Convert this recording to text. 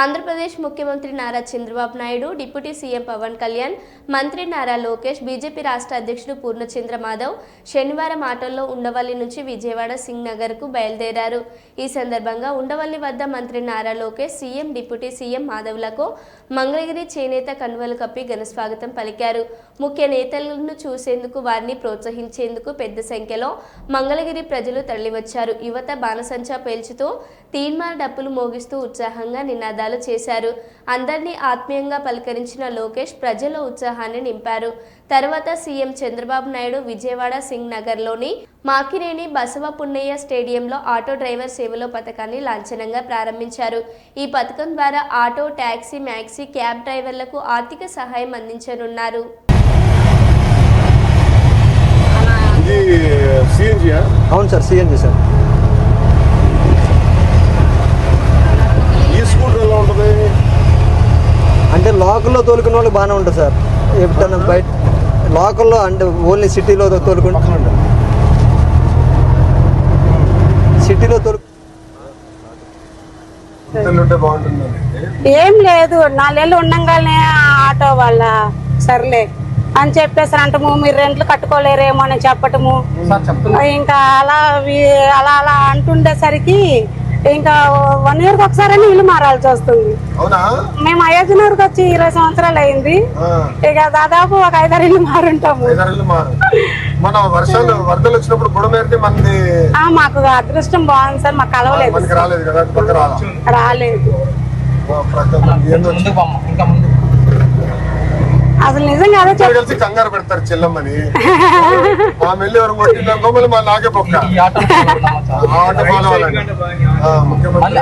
ఆంధ్రప్రదేశ్ ముఖ్యమంత్రి Nara Chandrababu Naidu deputy CM Pawan Kalyan మంత్రి Nara Lokesh BJP రాష్ట్ర అధ్యక్షుడు పూర్ణచంద్ర మాధవ్ శనివారం ఆటోల్లో ఉండవల్లి నుంచి విజయవాడ సింగ్ నగర్కు బయలుదేరారు. ఈ సందర్భంగా ఉండవల్లి వద్ద మంత్రి Nara Lokesh CM deputy CM మాధవ్లకు Mangalagiri చేనేత కనువలు కప్పి ఘనస్వాగతం పలికారు. ముఖ్య నేతలను చూసేందుకు వారిని ప్రోత్సహించేందుకు పెద్ద సంఖ్యలో మంగళగిరి ప్రజలు తరలివచ్చారు. యువత బాణసంచా పేల్చుతూ తీన్మార్ డప్పులు మోగిస్తూ ఉత్సాహంగా నినాదాలు చేశారు. అందరినీ ఆత్మీయంగా పలకరించిన లోకేష్ ప్రజల ఉత్సాహాన్ని నింపారు. తర్వాత సీఎం చంద్రబాబు నాయుడు విజయవాడ సింగ్ నగర్లోని మాకిరేని బసవ పున్నయ్య స్టేడియంలో ఆటో డ్రైవర్ సేవలో పథకాన్ని లాంఛనంగా ప్రారంభించారు. ఈ పథకం ద్వారా ఆటో ట్యాక్సీ మ్యాక్సీ క్యాబ్ డ్రైవర్లకు ఆర్థిక సహాయం అందించనున్నారు. అవును సార్ సిఎన్జి సార్ ఈ స్కూటర్ ఎలా ఉంటుంది అంటే లోకల్లో తోలుకున్న వాళ్ళకి బాగానే ఉంటుంది సార్. ఎప్పుడైనా బయట లోకల్లో అంటే ఓన్లీ సిటీలో తోలుకుంటే సిటీలో తోలు ఏం లేదు నాలుగేళ్ళు ఉండంగానే ఆ ఆటో వాళ్ళ సర్లే అని చెప్పేసి అంటము మీరు రెంట్లు కట్టుకోలేరేమో అని చెప్పటము. ఇంకా అలా అలా అలా అంటుండేసరికి ఇంకా వన్ ఇయర్కి ఒకసారి ఇల్లు మారాల్సి వస్తుంది. అవునా? మేము అయోధ్యనగర్కి వచ్చి ఇరవై సంవత్సరాలు అయింది. ఇక దాదాపు ఒక ఐదారు ఇల్లు మారుంటాము. ఐదారేళ్ళు మారు. మన వర్షాలు వరదలు వచ్చినప్పుడు బుడమేరితే మనది ఆ, మాకు అదృష్టం బాగుంది సార్ మాకు కలవలేదు. మనకి రాలేదు కదా అసలు నిజంగా అదే కంగారు పెడతారు చెల్లమ్మని. మా మెల్లి ఎవరు కొట్టిందనుకో మళ్ళీ మా నాకే పొక్క ఆ ఆట ఫాలో ముఖ్యమంత్రి